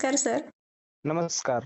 नमस्कार सर. नमस्कार.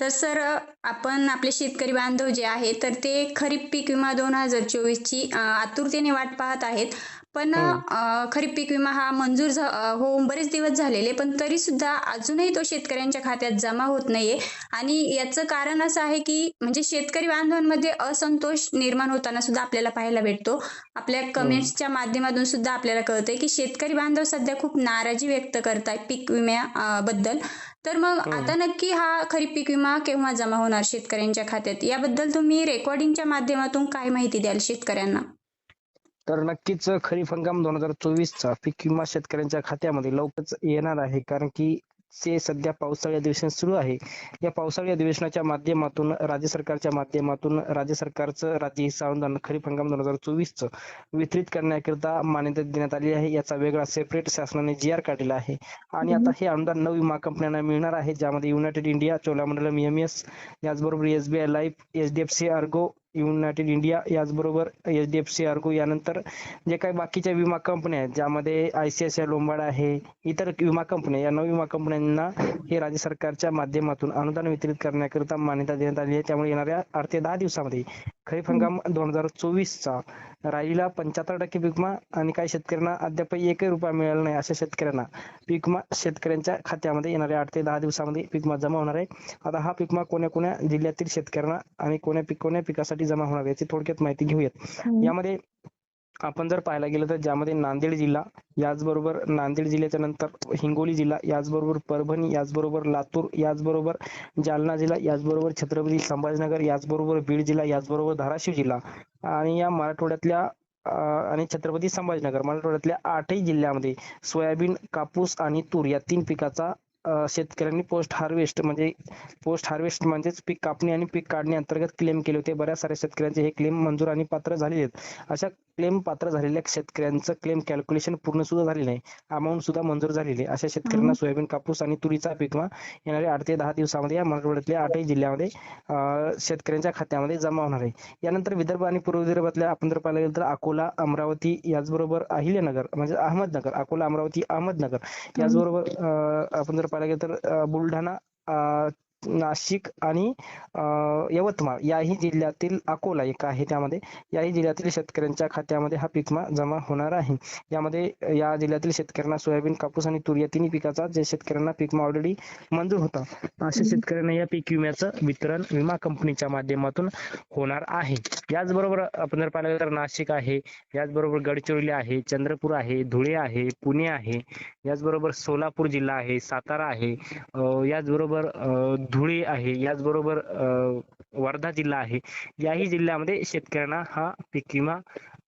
तर सर आपण आपले शेतकरी बांधव जे आहे तर ते खरीप पीक विमा दोन हजार चोवीसची आतुरतेने वाट पाहत आहेत. पण. अ, खरीप पीक विमा हा मंजूर होऊन बरेच दिवस झालेले पण तरी सुद्धा अजूनही तो शेतकऱ्यांच्या खात्यात जमा होत नाहीये. आणि याचं कारण असं आहे की म्हणजे शेतकरी बांधवांमध्ये असंतोष निर्माण होताना सुद्धा आपल्याला पाहायला भेटतो. आपल्या कमेंट्सच्या माध्यमातून सुद्धा आपल्याला कळतंय की शेतकरी बांधव सध्या खूप नाराजी व्यक्त करतायत पीक विम्या अ, बद्दल. तर मग हम्म. आता नक्की हा खरीप पीक विमा केव्हा जमा होणार शेतकऱ्यांच्या खात्यात? याबद्दल तुम्ही रेकॉर्डिंगच्या माध्यमातून काय माहिती द्याल शेतकऱ्यांना? तर नक्कीच खरीप हंगाम दोन हजार चोवीस चा पीक विमा शेतकऱ्यांच्या खात्यामध्ये लवकरच येणार आहे. कारण की ते सध्या पावसाळी अधिवेशन सुरू आहे. या पावसाळी अधिवेशनाच्या माध्यमातून राज्य सरकारच्या माध्यमातून राज्य सरकारचं राज्य हिस्सा अनुदान खरीप हंगाम दोन हजार चोवीस च वितरित करण्याकरिता मान्यता देण्यात आली आहे. याचा वेगळा सेपरेट शासनाने जी आर काढलेला आहे. आणि आता हे अनुदान नऊ विमा कंपन्यांना मिळणार आहे. ज्यामध्ये युनायटेड इंडिया चोलामंडलम एमएस याचबरोबर SBI Life HDFC Ergo United India याचबरोबर एचडीएफसी अर्गो यानंतर जे काही बाकीच्या विमा कंपन्या आहेत ज्यामध्ये आय सीएसआय लोंबाडा आहे इतर विमा कंपन्या या नऊ विमा कंपन्यांना हे राज्य सरकारच्या माध्यमातून अनुदान वितरित करण्याकरिता मान्यता देण्यात आली आहे. त्यामुळे येणाऱ्या आठ ते दहा दिवसामध्ये खरीप हंगाम दोन हजार चोवीसचा राहिलेला पंच्याहत्तर टक्के पीक विमा आणि काही शेतकऱ्यांना अद्याप एकही रुपया मिळाला नाही अशा शेतकऱ्यांना पीक विमा शेतकऱ्यांच्या खात्यामध्ये येणाऱ्या आठ ते दहा दिवसामध्ये पीक विमा जमा होणार आहे. आता हा पीक विमा कोण्या कोण्या जिल्ह्यातील शेतकऱ्यांना आणि कोण्या पीक कोण्या पिकासाठी जमा होणार आहे याची थोडक्यात माहिती घेऊयात. यामध्ये आपण जर पाहायला गेलं तर ज्यामध्ये नांदेड जिल्हा याचबरोबर नांदेड जिल्ह्याच्या नंतर हिंगोली जिल्हा याचबरोबर परभणी याचबरोबर लातूर याचबरोबर जालना जिल्हा याचबरोबर छत्रपती संभाजीनगर याचबरोबर बीड जिल्हा याचबरोबर धाराशिव जिल्हा आणि या मराठवाड्यातल्या आणि छत्रपती संभाजीनगर मराठवाड्यातल्या आठही जिल्ह्यामध्ये सोयाबीन कापूस आणि तूर या तीन पिकाचा शेतकऱ्यांनी पोस्ट हार्वेस्ट म्हणजे पोस्ट हार्वेस्ट म्हणजेच पीक कापणी आणि पीक काढणी अंतर्गत क्लेम केले होते. बऱ्याच साऱ्या शेतकऱ्यांचे हे क्लेम मंजूर आणि पात्र झालेले आहेत. अशा क्लेम पात्र झालेल्या शेतकऱ्यांचं क्लेम कॅल्क्युलेशन पूर्ण सुद्धा झालेलं आहे अमाऊंट सुद्धा मंजूर झालेली अशा शेतकऱ्यांना सोयाबीन कापूस आणि तुरीचा पीक येणाऱ्या आठ ते दहा दिवसामध्ये या मराठवाड्यातल्या आठही जिल्ह्यामध्ये अं, शेतकऱ्यांच्या खात्यामध्ये जमा होणार आहे. यानंतर विदर्भ आणि पूर्व विदर्भातल्या आपण जर पाहायला गेलं तर अकोला अमरावती याचबरोबर अहिल्यानगर म्हणजे अहमदनगर अकोला अमरावती अहमदनगर याचबरोबर अं, आपण जर पाहायला गेलं तर बुलढाणा नाशिक आणि अं, यवतमाळ याही जिल्ह्यातील अकोला एक आहे त्यामध्ये. याही जिल्ह्यातील शेतकऱ्यांच्या खात्यामध्ये हा पीक विमा जमा होणार आहे. यामध्ये या जिल्ह्यातील शेतकऱ्यांना सोयाबीन कापूस आणि तूर या तिन्ही पिकाचा जे शेतकऱ्यांना पीक विमा ऑलरेडी मंजूर होता अशा शेतकऱ्यांना या पीक विम्याचं वितरण विमा कंपनीच्या माध्यमातून होणार आहे. याचबरोबर आपण जर पाहिलं तर नाशिक आहे याचबरोबर गडचिरोली आहे चंद्रपूर आहे धुळे आहे पुणे आहे याचबरोबर सोलापूर जिल्हा आहे सातारा आहे याचबरोबर अं, धुळे आहे. याचबरोबर अं, वर्धा जिल्हा आहे. याही जिल्ह्यामध्ये शेतकऱ्यांना हा पीक विमा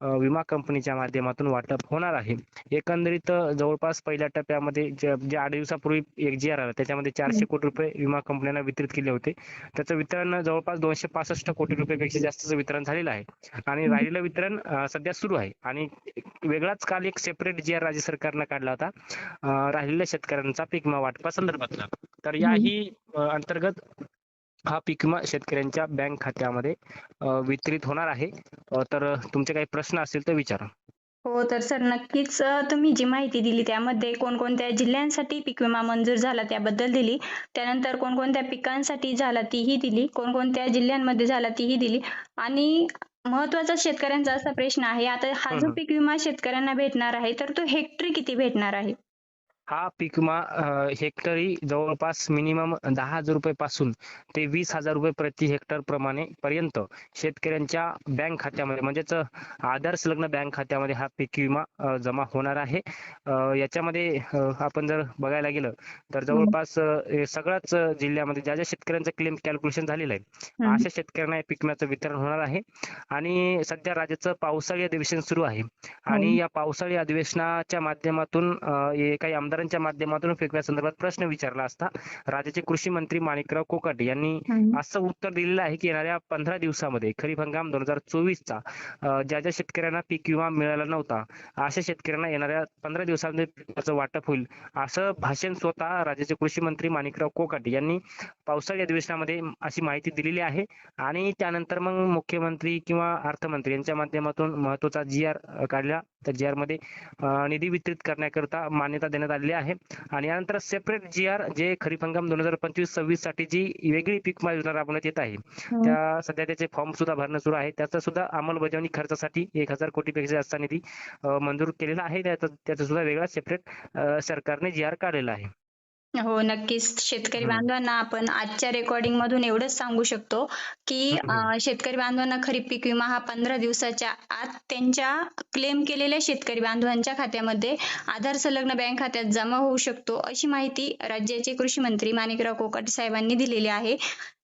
विमा कंपनीच्या माध्यमातून वाटप होणार आहे. एकंदरीत जवळपास पहिल्या टप्प्यामध्ये जे आठ दिवसापूर्वी एक जी आर आला त्याच्यामध्ये चारशे कोटी रुपये विमा कंपन्यांना वितरित केले होते. त्याचं वितरण जवळपास दोनशे पासष्ट कोटी रुपयापेक्षा जास्तचं वितरण झालेलं आहे. आणि राहिलेलं वितरण सध्या सुरू आहे. आणि वेगळाच काल एक सेपरेट जी आर राज्य सरकारनं काढला होता. राहिलेल्या शेतकऱ्यांचा पीक विमा वाटपासंदर्भातला. तर याही अंतर्गत हा पीक विमा शेतकऱ्यांच्या बँक खात्यामध्ये वितरित होणार आहे. तर तुमचे काही प्रश्न असतील तर विचारा. हो तर सर नक्कीच तुम्ही जी माहिती दिली त्यामध्ये कोणकोणत्या जिल्ह्यांसाठी पीक विमा मंजूर झाला त्याबद्दल दिली. त्यानंतर कोणकोणत्या पिकांसाठी झाला तीही दिली. कोणकोणत्या जिल्ह्यांमध्ये झाला तीही दिली. आणि महत्त्वाचा शेतकऱ्यांचा असा प्रश्न आहे आता हा जो. पीक विमा शेतकऱ्यांना भेटणार आहे तर तो हेक्टरी किती भेटणार आहे? हा पीक विमा हेक्टरी जवळपास मिनिमम दहा हजार रुपये पासून ते वीस हजार रुपये प्रति हेक्टर प्रमाणे पर्यंत शेतकऱ्यांच्या बँक खात्यामध्ये म्हणजेच आधार संलग्न बँक खात्यामध्ये हा पीक विमा जमा होणार आहे. याच्यामध्ये आपण जर बघायला गेलं तर जवळपास हे सगळ्याच जिल्ह्यामध्ये ज्या ज्या शेतकऱ्यांचं क्लेम कॅल्क्युलेशन झालेलं आहे. अशा शेतकऱ्यांना या पीक विम्याचं वितरण होणार आहे. आणि सध्या राज्याचं पावसाळी अधिवेशन सुरू आहे. आणि या पावसाळी अधिवेशनाच्या माध्यमातून हे काही आमदारांच्या माध्यमातून पीक विम्यासंदर्भात प्रश्न विचारला असता राज्याचे कृषी मंत्री माणिकराव कोकाटे यांनी. असं उत्तर दिलेलं आहे की येणाऱ्या पंधरा दिवसामध्ये खरीप हंगाम दोन हजार चोवीस चा अं, ज्या ज्या शेतकऱ्यांना पीक विमा मिळाला नव्हता अशा शेतकऱ्यांना येणाऱ्या पंधरा दिवसामध्ये पिकाचं वाटप होईल असं भाषण स्वतः राज्याचे कृषी मंत्री माणिकराव कोकाटे यांनी पावसाळी अधिवेशनामध्ये अशी माहिती दिलेली आहे आणि त्यानंतर मग मुख्यमंत्री किंवा अर्थमंत्री यांच्या माध्यमातून महत्त्वाचा जी आर काढला तर जी आरमध्ये निधी वितरित करण्याकरता मान्यता देण्यात आलेली आहे. आणि यानंतर सेपरेट जी आर जे खरीप हंगाम दोन हजार पंचवीस सव्वीससाठी जी वेगळी पीक योजना राबवण्यात येत आहे त्या सध्या त्याचे फॉर्म सुद्धा भरणं सुरू आहे. त्याचा सुद्धा अंमलबजावणी खर्चासाठी एक हजार कोटीपेक्षा जास्त निधी मंजूर केलेला आहे. त्याचा त्याचा सुद्धा वेगळा सेपरेट सरकारने जी आर काढलेला आहे. हो नक्कीच शेतकरी. बांधवांना आपण आजच्या रेकॉर्डिंग मधून एवढंच सांगू शकतो की. अं, शेतकरी बांधवांना खरीप पीक विमा हा पंधरा दिवसाच्या आत त्यांच्या क्लेम केलेल्या शेतकरी बांधवांच्या खात्यामध्ये आधार संलग्न बँक खात्यात जमा होऊ शकतो अशी माहिती राज्याचे कृषी मंत्री माणिकराव कोकाटे साहेबांनी दिलेली आहे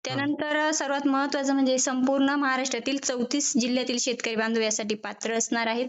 त्यानंतर सर्वात महत्वाचं म्हणजे संपूर्ण महाराष्ट्रातील चौतीस जिल्ह्यातील शेतकरी बांधव यासाठी पात्र असणार आहेत